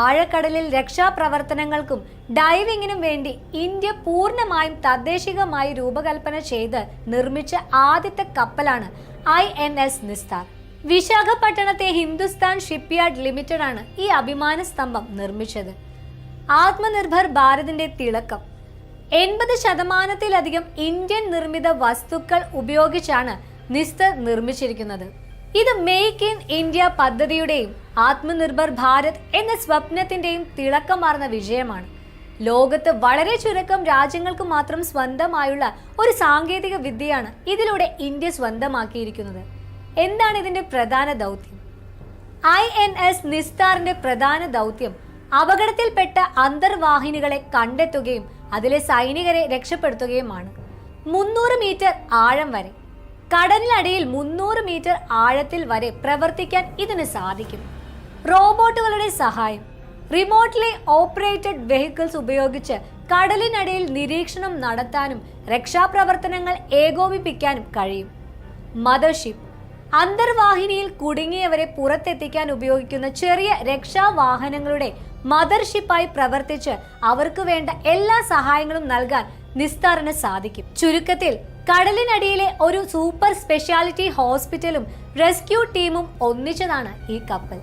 ആഴക്കടലിൽ രക്ഷാപ്രവർത്തനങ്ങൾക്കും ഡൈവിങ്ങിനും വേണ്ടി ഇന്ത്യ പൂർണമായും തദ്ദേശികമായി രൂപകൽപ്പന ചെയ്ത് നിർമ്മിച്ച ആദ്യത്തെ കപ്പലാണ് ഐ എൻ എസ് നിസ്താർ. വിശാഖപട്ടണത്തെ ഹിന്ദുസ്ഥാൻ ഷിപ്പ്യാർഡ് ലിമിറ്റഡ് ആണ് ഈ അഭിമാന സ്തംഭം നിർമ്മിച്ചത്. ആത്മനിർഭർ ഭാരതിന്റെ തിളക്കം. എൺപത് ശതമാനത്തിലധികം ഇന്ത്യൻ നിർമ്മിത വസ്തുക്കൾ ഉപയോഗിച്ചാണ് നിസ്തർ നിർമ്മിച്ചിരിക്കുന്നത്. ഇത് മേക്ക് ഇൻ ഇന്ത്യ പദ്ധതിയുടെയും ആത്മനിർഭർ ഭാരത് എന്ന സ്വപ്നത്തിന്റെയും തിളക്കമാർന്ന വിജയമാണ്. ലോകത്ത് വളരെ ചുരുക്കം രാജ്യങ്ങൾക്ക് മാത്രം സ്വന്തമായുള്ള ഒരു സാങ്കേതിക വിദ്യയാണ് ഇതിലൂടെ ഇന്ത്യ സ്വന്തമാക്കിയിരിക്കുന്നത്. എന്താണ് ഇതിന്റെ പ്രധാന ദൗത്യം? ഐ എൻ എസ് നിസ്താറിന്റെ പ്രധാന ദൗത്യം അപകടത്തിൽപ്പെട്ട അന്തർവാഹിനികളെ കണ്ടെത്തുകയും അതിലെ സൈനികരെ രക്ഷപ്പെടുത്തുകയുമാണ്. മുന്നൂറ് മീറ്റർ ആഴം വരെ കടലിനടിയിൽ മുന്നൂറ് മീറ്റർ ആഴത്തിൽ വരെ പ്രവർത്തിക്കാൻ ഇതിന് സാധിക്കും. റോബോട്ടുകളുടെ സഹായം. റിമോട്ട്ലി ഓപ്പറേറ്റഡ് വെഹിക്കിൾസ് ഉപയോഗിച്ച് കടലിനടിയിൽ നിരീക്ഷണം നടത്താനും രക്ഷാപ്രവർത്തനങ്ങൾ ഏകോപിപ്പിക്കാനും കഴിയും. മദർഷിപ്പ്. അന്തർവാഹിനിയിൽ കുടുങ്ങിയവരെ പുറത്തെത്തിക്കാൻ ഉപയോഗിക്കുന്ന ചെറിയ രക്ഷാവാഹനങ്ങളുടെ മദർഷിപ്പായി പ്രവർത്തിച്ച് അവർക്ക് വേണ്ട എല്ലാ സഹായങ്ങളും നൽകാൻ നിസ്താറിന് സാധിക്കും. ചുരുക്കത്തിൽ കടലിനടിയിലെ ഒരു സൂപ്പർ സ്പെഷ്യാലിറ്റി ഹോസ്പിറ്റലും റെസ്ക്യൂ ടീമും ഒന്നിച്ചതാണ് ഈ കപ്പൽ.